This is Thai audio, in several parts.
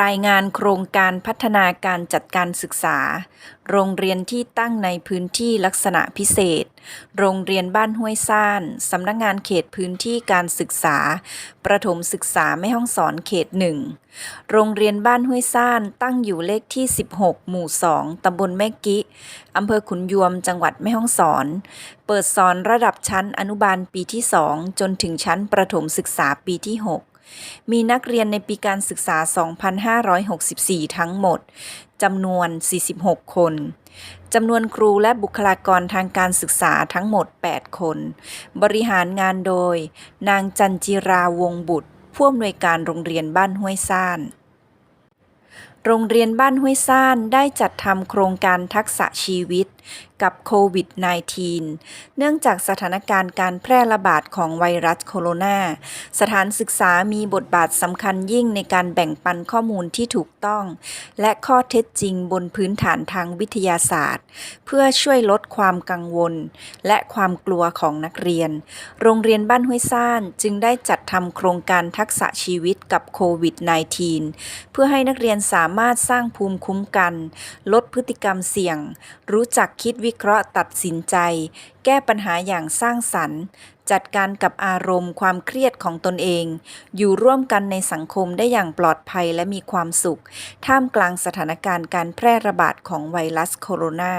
รายงานโครงการพัฒนาการจัดการศึกษา โรงเรียนที่ตั้งในพื้นที่ลักษณะพิเศษ โรงเรียนบ้านห้วยซ่าน สำนักงานเขตพื้นที่การศึกษา ประถมศึกษาแม่ฮ่องสอนเขตหนึ่ง โรงเรียนบ้านห้วยซ่านตั้งอยู่เลขที่ 16 หมู่ 2 ตำบลแม่กิอำเภอขุนยวม จังหวัดแม่ฮ่องสอน เปิดสอนระดับชั้นอนุบาลปีที่ 2 จนถึงชั้นประถมศึกษาปีที่ 6 มีนักเรียนในปีการศึกษา 2564 ทั้งหมด จำนวน 46 คน จำนวนครูและบุคลากรทางการศึกษาทั้งหมด 8 คน บริหารงานโดย นางจันจิราวงบุตร ผู้อำนวยการโรงเรียนบ้านห้วยซ่านโรงเรียนบ้านห้วยซ่านได้จัดทำโครงการทักษะชีวิตกับโควิด -19 เนื่องจากสถานการณ์การแพร่ระบาดของไวรัสโคโรนา สถานศึกษามีบทบาทสำคัญยิ่งในการแบ่งปันข้อมูลที่ถูกต้อง และข้อเท็จจริงบนพื้นฐานทางวิทยาศาสตร์ เพื่อช่วยลดความกังวล และความกลัวของนักเรียน โรงเรียนบ้านห้วยซ่านจึงได้จัดทำโครงการทักษะชีวิตกับโควิด -19 เพื่อให้นักเรียนสามารถสร้างภูมิคุ้มกัน ลดพฤติกรรมเสี่ยง รู้จักคิดวิเคราะห์ตัดสินใจ แก้ปัญหาอย่างสร้างสรรค์ จัดการกับอารมณ์ความเครียดของตนเอง อยู่ร่วมกันในสังคมได้อย่างปลอดภัยและมีความสุข ท่ามกลางสถานการณ์การแพร่ระบาดของไวรัสโคโรนา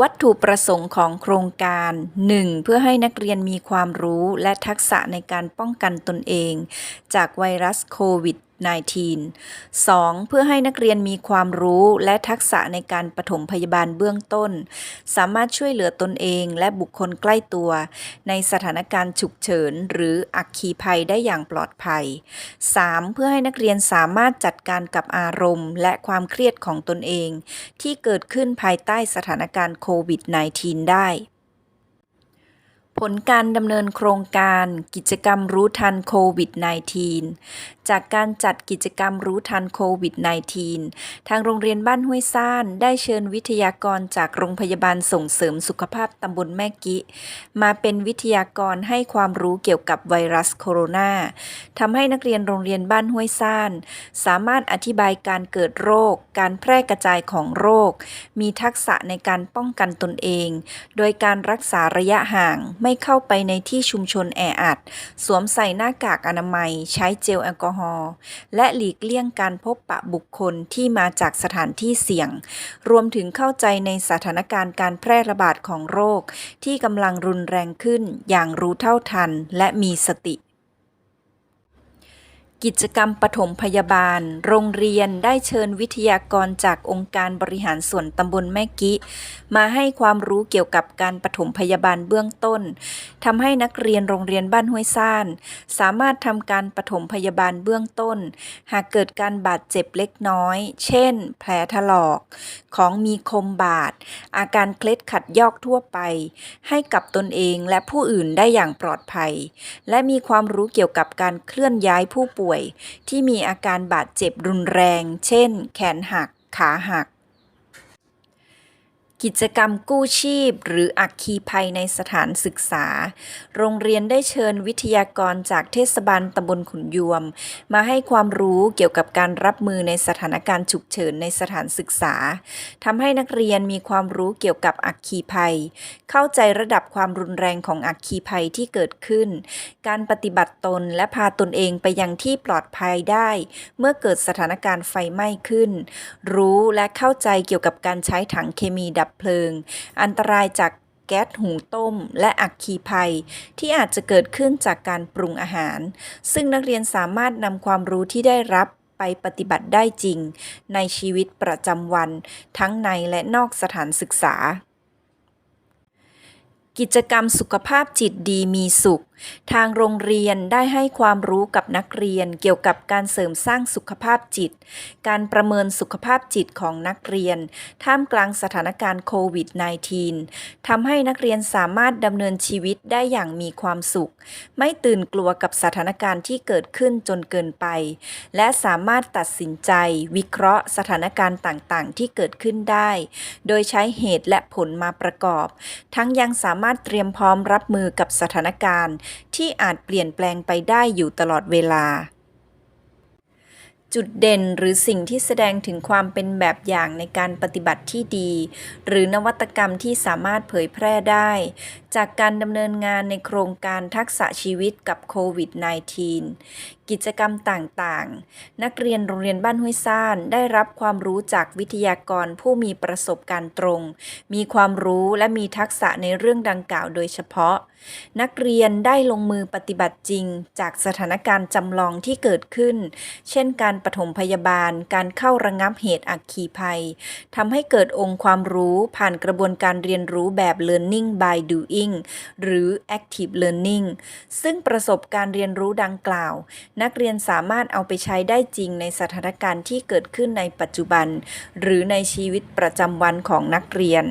วัตถุประสงค์ของโครงการ 1. เพื่อให้นักเรียนมีความรู้และทักษะในการป้องกันตนเอง จากไวรัสโควิด -19 2. เพื่อให้นักเรียนมีความรู้และทักษะในการปฐมพยาบาลเบื้องต้น สามารถช่วยเหลือตนเองและบุคคลใกล้ตัว ในสถานการณ์ฉุกเฉิน หรืออัคคีภัยได้อย่างปลอดภัย 3. เพื่อให้นักเรียนสามารถจัดการกับอารมณ์ และความเครียดของตนเอง ที่เกิดขึ้นภายใต้สถานการณ์โควิด -19 ได้ ผลการดำเนินโครงการกิจกรรมรู้ทันโควิด -19 จากการจัดกิจกรรมรู้ทันโควิด -19 ทางโรงเรียนบ้านห้วยซ่านได้เชิญวิทยากรจากโรงพยาบาลส่งเสริมสุขภาพตำบลแม่กิมาเป็นวิทยากรให้ความรู้เกี่ยวกับไวรัสโคโรนาทำให้นักเรียนโรงเรียนบ้านห้วยซ่าน สามารถอธิบายการเกิดโรค การแพร่กระจายของโรค มีทักษะในการป้องกันตนเอง โดยการรักษาระยะห่างไม่เข้าไปในที่ชุมชนแออัด สวมใส่หน้ากากอนามัย ใช้เจลแอลกอฮอล์ และหลีกเลี่ยงการพบปะบุคคลที่มาจากสถานที่เสี่ยง รวมถึงเข้าใจในสถานการณ์การแพร่ระบาดของโรค ที่กำลังรุนแรงขึ้นอย่างรู้เท่าทันและมีสติ กิจกรรมปฐมพยาบาล โรงเรียนได้เชิญวิทยากรจากองค์การบริหารส่วนตำบลแม่กิมาให้ความรู้เกี่ยวกับการปฐมพยาบาลเบื้องต้นทำให้นักเรียนโรงเรียนบ้านห้วยซ่าน สามารถทำการปฐมพยาบาลเบื้องต้น หากเกิดการบาดเจ็บเล็กน้อย เช่น แผลถลอก ของมีคมบาด อาการเคล็ดขัดยอกทั่วไป ให้กับตนเองและผู้อื่นได้อย่างปลอดภัย และมีความรู้เกี่ยวกับการเคลื่อนย้ายผู้ป่วยที่มีอาการบาดเจ็บรุนแรง เช่น แขนหัก ขาหัก กิจกรรมกู้ชีพ หรืออัคคีภัยในสถานศึกษา โรงเรียนได้เชิญวิทยากรจากเทศบาลตำบลขุนยวม มาให้ความรู้เกี่ยวกับการรับมือในสถานการณ์ฉุกเฉินในสถานศึกษาทำให้นักเรียนมีความรู้เกี่ยวกับอัคคีภัย เข้าใจระดับความรุนแรงของอัคคีภัยที่เกิดขึ้น การปฏิบัติตนและพาตนเองไปยังที่ปลอดภัยได้ เมื่อเกิดสถานการณ์ไฟไหม้ขึ้น รู้และเข้าใจเกี่ยวกับการใช้ถังเคมีดับเพลิง อันตรายจากแก๊สหุงต้ม และอักคีภัย ที่อาจจะเกิดขึ้นจากการปรุงอาหาร ซึ่งนักเรียนสามารถนำความรู้ที่ได้รับไปปฏิบัติได้จริง ในชีวิตประจำวัน ทั้งในและนอกสถานศึกษา กิจกรรมสุขภาพจิตดีมีสุข ทางโรงเรียนได้ให้ความรู้กับนักเรียนเกี่ยวกับการเสริมสร้างสุขภาพจิต การประเมินสุขภาพจิตของนักเรียน ท่ามกลางสถานการณ์โควิด -19 ทำให้นักเรียนสามารถดำเนินชีวิตได้อย่างมีความสุข ไม่ตื่นกลัวกับสถานการณ์ที่เกิดขึ้นจนเกินไป และสามารถตัดสินใจ วิเคราะห์สถานการณ์ต่างๆ ที่เกิดขึ้นได้ โดยใช้เหตุและผลมาประกอบ ทั้งยังสามารถเตรียมพร้อมรับมือกับสถานการณ์ ที่อาจเปลี่ยนแปลงไปได้อยู่ตลอดเวลาจจุดเด่นหรือสิ่งที่แสดงถึงความเป็นแบบอย่างในการปฏิบัติที่ดี หรือนวัตกรรมที่สามารถเผยแพร่ได้ จากการดำเนินงานในโครงการทักษะชีวิตกับโควิด -19 กิจกรรมต่างๆ นักเรียนโรงเรียนบ้านห้วยซ่านได้รับความรู้จากวิทยากรผู้มีประสบการณ์ตรง มีความรู้และมีทักษะในเรื่องดังกล่าวโดยเฉพาะ นักเรียนได้ลงมือปฏิบัติจริง จากสถานการณ์จำลองที่เกิดขึ้น เช่น การปฐมพยาบาล การเข้าระงับเหตุอัคคีภัยทำให้เกิดองค์ความรู้ผ่านกระบวนการเรียนรู้แบบ learning by doing หรือ active learning ซึ่งประสบการเรียนรู้ดังกล่าว นักเรียนสามารถเอาไปใช้ได้จริงในสถานการณ์ที่เกิดขึ้นในปัจจุบัน หรือในชีวิตประจำวันของนักเรียน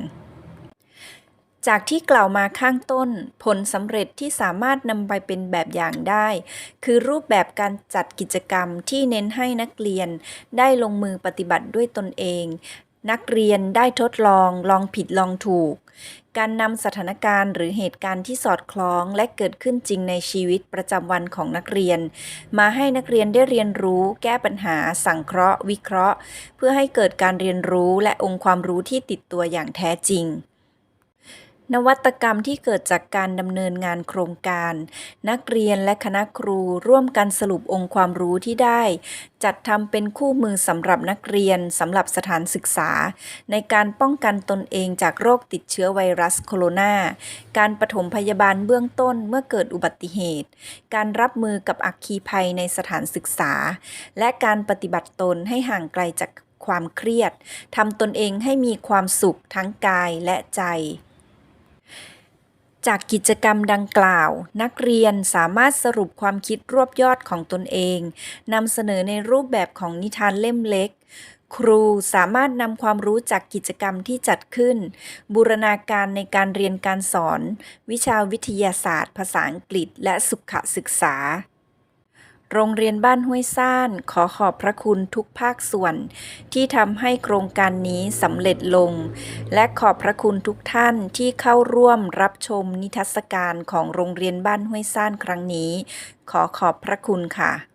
จากที่กล่าวมาข้างต้น ผลสำเร็จที่สามารถนำไปเป็นแบบอย่างได้ คือรูปแบบการจัดกิจกรรมที่เน้นให้นักเรียน ได้ลงมือปฏิบัติด้วยตนเอง นักเรียนได้ทดลองลองผิดลองถูก การนำสถานการณ์หรือเหตุการณ์ที่สอดคล้องและเกิดขึ้นจริงในชีวิตประจำวันของนักเรียน มาให้นักเรียนได้เรียนรู้ แก้ปัญหา สังเคราะห์ วิเคราะห์ เพื่อให้เกิดการเรียนรู้และองค์ความรู้ที่ติดตัวอย่างแท้จริง นวัตกรรมที่เกิดจากการดำเนินงานโครงการ นักเรียนและคณะครูร่วมกันสรุปองค์ความรู้ที่ได้ จัดทำเป็นคู่มือสำหรับนักเรียนสำหรับสถานศึกษา ในการป้องกันตนเองจากโรคติดเชื้อไวรัสโคโรนา การปฐมพยาบาลเบื้องต้นเมื่อเกิดอุบัติเหตุ การรับมือกับอัคคีภัยในสถานศึกษา และการปฏิบัติตนให้ห่างไกลจากความเครียดทำตนเองให้มีความสุขทั้งกายและใจ จากกิจกรรมดังกล่าว นักเรียนสามารถสรุปความคิดรวบยอดของตนเองนำเสนอในรูปแบบของนิทานเล่มเล็ก ครูสามารถนำความรู้จากกิจกรรมที่จัดขึ้น บูรณาการในการเรียนการสอน วิชาวิทยาศาสตร์ ภาษาอังกฤษ และสุขศึกษา โรงเรียนบ้านห้วยซ่าน ขอขอบพระคุณทุกภาคส่วน ที่ทำให้โครงการนี้สำเร็จลง และขอบพระคุณทุกท่านที่เข้าร่วมรับชมนิทรรศการของโรงเรียนบ้านห้วยซ่านครั้งนี้ ขอขอบพระคุณค่ะ